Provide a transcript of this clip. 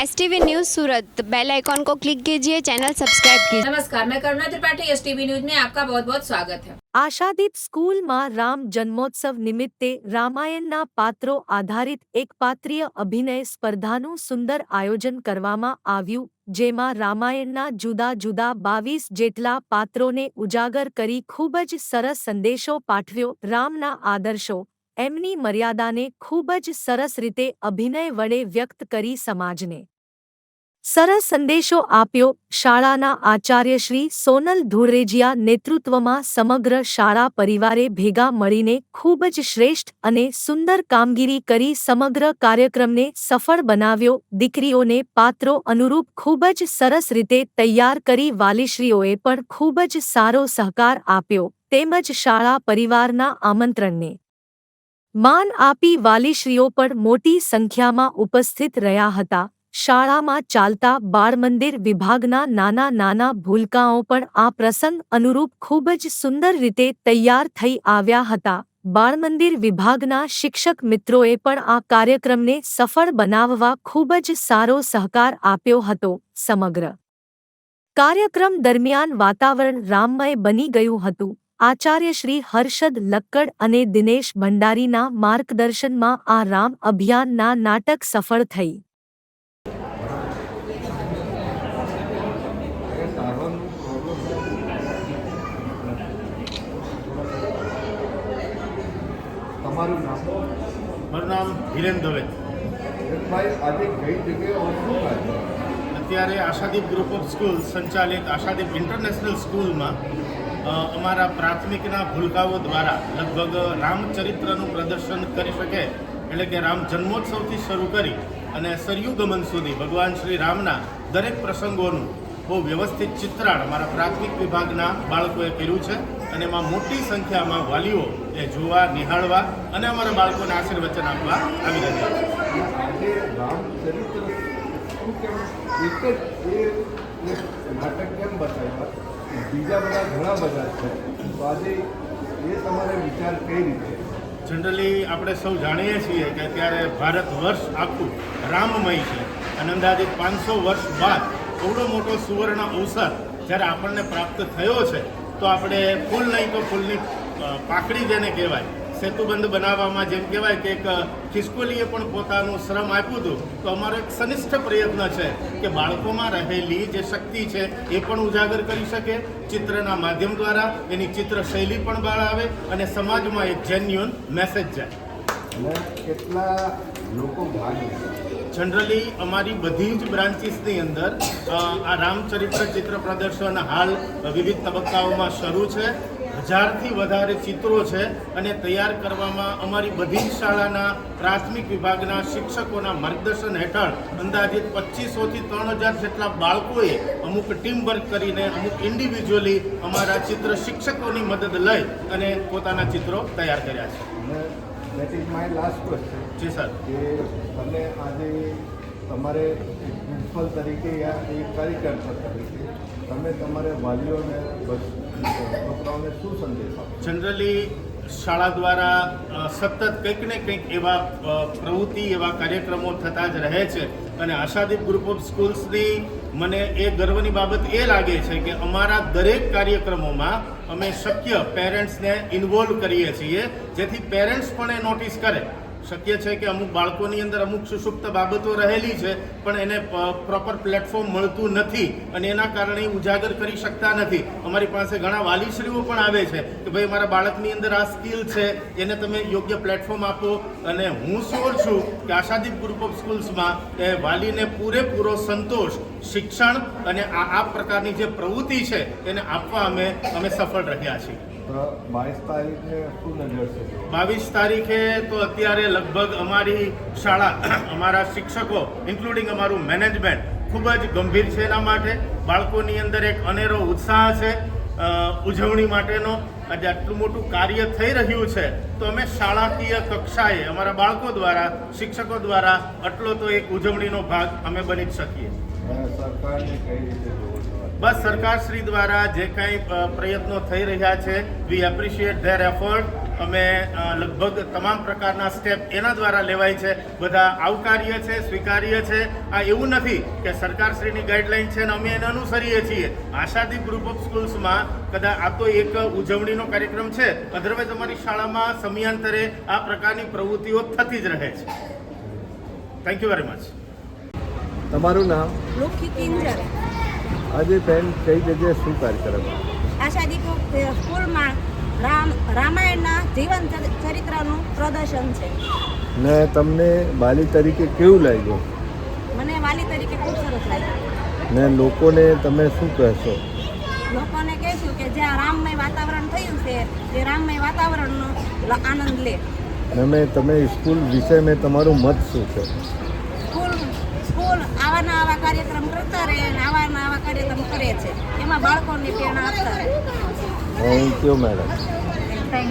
S T V news Surat bell icon को click कीजिए channel subscribe कीजिए नमस्कार मैं Karuna Tripathi S TV news में आपका बहुत बहुत स्वागत है આશાદીપ સ્કૂલમાં રામ જન્મોત્સવ નિમિત્તે રામાયણના પાત્રો આધારિત એક પાત્રીય અભિનય સ્પર્ધાનું સુંદર આયોજન કરવામાં આવ્યું જેમાં રામાયણના જુદા જુદા બાવીસ જેટલા પાત્રોને ઉજાગર કરી ખૂબ જ સરસ સંદેશો પાઠવ્યો રામના આદર્શો એમની મર્યાદાને ખૂબ જ સરસ રીતે અભિનય વડે વ્યક્ત કરી સમાજને. સરસ સંદેશો આપ્યો શાળાના આચાર્ય શ્રી સોનલ ધુળરેજિયા નેતૃત્વમાં સમગ્ર શાળા પરિવારે ભેગા મળીને ખૂબ જ શ્રેષ્ઠ અને સુંદર કામગીરી કરી સમગ્ર કાર્યક્રમને સફળ બનાવ્યો. દીકરીઓને પાત્રો અનુરૂપ ખૂબ જ સરસ રીતે તૈયાર કરી વાલીશ્રીઓએ પણ ખૂબ જ સારો સહકાર આપ્યો. તેમજ શાળા પરિવારના આમંત્રણને માન આપી વાલીશ્રીઓ પણ મોટી સંખ્યામાં ઉપસ્થિત રહ્યા હતા. શાળામાં ચાલતા બાળમંદિર વિભાગના નાના નાના ભૂલકાઓ પણ આ પ્રસંગ અનુરૂપ ખૂબ જ સુંદર રીતે તૈયાર થઈ આવ્યા હતા. બાળમંદિર વિભાગના શિક્ષક મિત્રોએ પણ આ કાર્યક્રમને સફળ બનાવવા ખૂબ જ સારો સહકાર આપ્યો હતો. સમગ્ર કાર્યક્રમ દરમિયાન વાતાવરણ રામમય બની ગયું હતું. આચાર્ય શ્રી હર્ષદ લક્કડ અને દિનેશ ભંડારીના માર્ગદર્શનમાં આ રામ અભિયાનના નાટક સફળ થઈ. તમારું નામ? મારું નામ હિરેન દવે. આજે કઈ જગ્યાએ અત્યારે આશાદીપ ગ્રુપ ઓફ સ્કૂલ સંચાલિત આશાદીપ ઇન્ટરનેશનલ સ્કૂલમાં અમારા પ્રાથમિકના ભૂલકાઓ દ્વારા લગભગ રામચરિત્રનું પ્રદર્શન કરી શકે, એટલે કે રામ જન્મોત્સવથી શરૂ કરી અને સરયુ ગમન સુધી ભગવાન શ્રી રામના દરેક પ્રસંગોનું બહુ વ્યવસ્થિત ચિત્રાણ અમારા પ્રાથમિક વિભાગના બાળકોએ કર્યું છે અને એમાં મોટી સંખ્યામાં વાલીઓ એ જોવા, નિહાળવા અને અમારા બાળકોને આશીર્વચન આપવા આવી રહ્યા છે. નાટક કેમ બતાવ્યા? બીજા બધા ઘણા બધા છે. તો આજે એ તમારે વિચાર કઈ રીતે? જનરલી આપણે સૌ જાણીએ છીએ કે અત્યારે ભારત વર્ષ આખું રામમય છે. અને અંદાજિત પાંચસો વર્ષ બાદ એવડો મોટો સુવર્ણ અવસર જ્યારે આપણને પ્રાપ્ત થયો છે, તો આપણે ફૂલ નહીં તો ફૂલની પાકડી જેને કહેવાય સેતુબંધ બનાવવામાં જેમ કહેવાય કે એક ખિસકોલીએ પણ પોતાનું શ્રમ આપ્યું હતું. તો અમારો એક સનિષ્ઠ પ્રયત્ન છે કે બાળકોમાં રહેલી જે શક્તિ છે એ પણ ઉજાગર કરી શકે. ચિત્રના માધ્યમ દ્વારા એની ચિત્ર શૈલી પણ બહાર આવે અને સમાજમાં એક જેન્યુઅન મેસેજ જાય. કેટલા લોકો ભાગ જનરલી અમારી બધી જ બ્રાન્ચીસની અંદર આ રામચરિત્ર ચિત્ર પ્રદર્શન હાલ વિવિધ તબક્કાઓમાં શરૂ છે. હજારથી વધારે ચિત્રો છે અને તૈયાર કરવામાં અમારી બધી જ શાળાના પ્રાથમિક વિભાગના શિક્ષકોના માર્ગદર્શન હેઠળ અંદાજિત પચીસોથી ત્રણ હજાર જેટલા બાળકોએ અમુક ટીમ વર્ક કરીને અમુક ઇન્ડિવિજ્યુઅલી અમારા ચિત્ર શિક્ષકોની મદદ લઈ અને પોતાના ચિત્રો તૈયાર કર્યા છે. That is my last question G sir. કે તમે આજે તમારે પ્રિન્સિપલ તરીકે યા એક કાર્યકર્તા તરીકે તમે તમારે વાલીઓને જનરલી શાળા દ્વારા સતત કંઈક ને કંઈક એવા પ્રવૃત્તિ, એવા કાર્યક્રમો થતા જ રહે છે. અને આશાદીપ ગ્રુપ ઓફ સ્કૂલ્સની મને એ ગર્વની બાબત એ લાગે છે કે અમારા દરેક કાર્યક્રમોમાં અમે શક્ય પેરેન્ટ્સને ઇન્વોલ્વ કરીએ છીએ, જેથી પેરેન્ટ્સ પણ એ નોટિસ કરે. શક્ય છે કે અમુક બાળકોની અંદર અમુક સુષુપ્ત બાબતો રહેલી છે, પણ એને પ્રોપર પ્લેટફોર્મ મળતું નથી અને એના કારણે ઉજાગર કરી શકતા નથી. અમારી પાસે ઘણા વાલીશ્રીઓ પણ આવે છે કે ભાઈ, મારા બાળકની અંદર આ સ્કિલ છે, એને તમે યોગ્ય પ્લેટફોર્મ આપો. અને હું શ્યોર છું કે આશાદીપ ગ્રુપ ઓફ સ્કૂલ્સમાં એ વાલીને પૂરેપૂરો સંતોષ, શિક્ષણ અને આ આ પ્રકારની જે પ્રવૃત્તિ છે, એને આપવા અમે અમે સફળ રહ્યા છીએ. બાવીસ તારીખે તો અત્યારે લગભગ અમારી શાળા, અમારા શિક્ષકો ઇન્ક્લુડિંગ અમારું મેનેજમેન્ટ ખૂબ જ ગંભીર છે એના માટે. બાળકોની અંદર એક અનેરો ઉત્સાહ છે ઉજવણી માટેનો. આજે આટલું મોટું કાર્ય થઈ રહ્યું છે, તો અમે શાળાકીય કક્ષાએ, અમારા બાળકો દ્વારા, શિક્ષકો દ્વારા આટલો તો એક ઉજવણીનો ભાગ અમે બની જ શકીએ. અને બસ સરકારશ્રી દ્વારા જે કાંઈ પ્રયત્નો થઈ રહ્યા છે વી એપ્રિશિએટ ધેર એફર્ટ અમે લગભગ તમામ પ્રકારના સ્ટેપ એના દ્વારા લેવાય છે. બધા આવકાર્ય છે, સ્વીકાર્ય છે. આ એવું નથી કે સરકારશ્રીની ગાઈડલાઈન છે ને અમે એને અનુસરીએ છીએ. આશાદી ગ્રુપ ઓફ સ્કૂલ્સમાં કદાચ આ તો એક ઉજવણીનો કાર્યક્રમ છે. અધરવાઇઝ અમારી શાળામાં સમયાંતરે આ પ્રકારની પ્રવૃત્તિઓ થતી જ રહે છે. થેન્ક યુ વેરી મચ તમારું નામ? આજે બેન કઈ જગ્યાએ શું કાર્યક્રમ? આશાદીપ સ્કૂલમાં રામ રામાયણના જીવન ચર- ચરિત્રનું પ્રદર્શન છે. ને તમને બાલી તરીકે કેવું લાગ્યું? મને વાલી તરીકે ખૂબ સરસ લાગ્યું. ને લોકોને તમે શું કહેશો? લોકોને કહેશું કે જ્યાં રામમય વાતાવરણ થયું છે એ રામમય વાતાવરણનો આનંદ લે. અને મેં તમે સ્કૂલ વિશે મેં તમારું મત શું છે? આવાના આવા કાર્યક્રમ કરતા રહે અને આવાના આવા કાર્યક્રમ કરે છે. એમાં બાળકોને પ્રેરણા આપતા રહે. Thank you madam thank